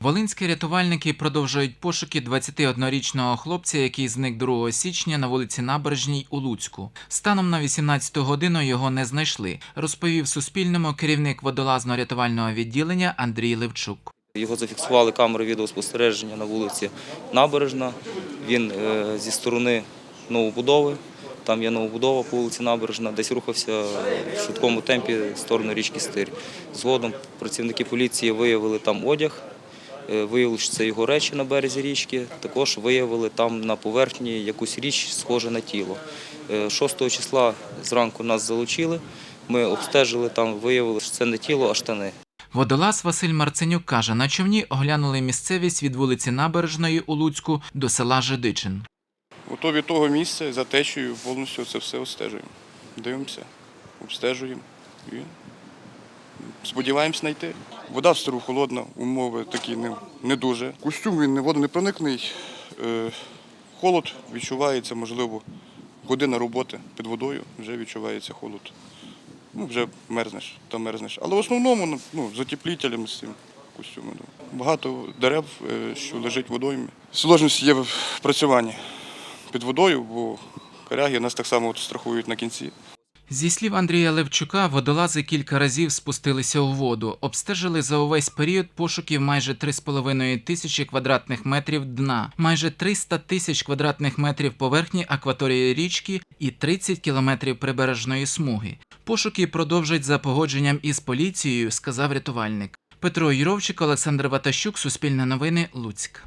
Волинські рятувальники продовжують пошуки 21-річного хлопця, який зник 2 січня на вулиці Набережній у Луцьку. Станом на 18 годину його не знайшли, розповів Суспільному керівник водолазно-рятувального відділення Андрій Левчук. Його зафіксували камери відеоспостереження на вулиці Набережна. Він е, зі сторони новобудови, там є новобудова по вулиці Набережна, десь рухався в швидкому темпі в сторону річки Стирь. Згодом працівники поліції виявили там одяг, виявили, що це його речі на березі річки. Також виявили там на поверхні якусь річ, схожу на тіло. Е, 6 числа зранку нас залучили. Ми обстежили там, виявили, що це не тіло, а штани. Водолаз Василь Марценюк каже, на човні оглянули місцевість від вулиці Набережної у Луцьку до села Жидичин. Готові того місця за течією повністю це все обстежуємо. Дивимося, обстежуємо і сподіваємось знайти. Вода в стару холодна, умови такі не, не дуже. Костюм він не водонепроникний, е, холод відчувається, можливо, година роботи під водою, вже відчувається холод. Ну, вже мерзнеш та мерзнеш. Але в основному ну, ну, затеплітелем з цим костюмом. Багато дерев, е, що лежить водоймі. Сложність є в працюванні під водою, бо коряги нас так само от страхують на кінці. Зі слів Андрія Левчука, водолази кілька разів спустилися у воду, обстежили за увесь період пошуків майже 3,5 тисячі квадратних метрів дна, майже 300 тисяч квадратних метрів поверхні акваторії річки і 30 кілометрів прибережної смуги. Пошуки продовжать за погодженням із поліцією, сказав рятувальник. Петро Юровчик, Олександр Ватащук, Суспільне новини, Луцьк.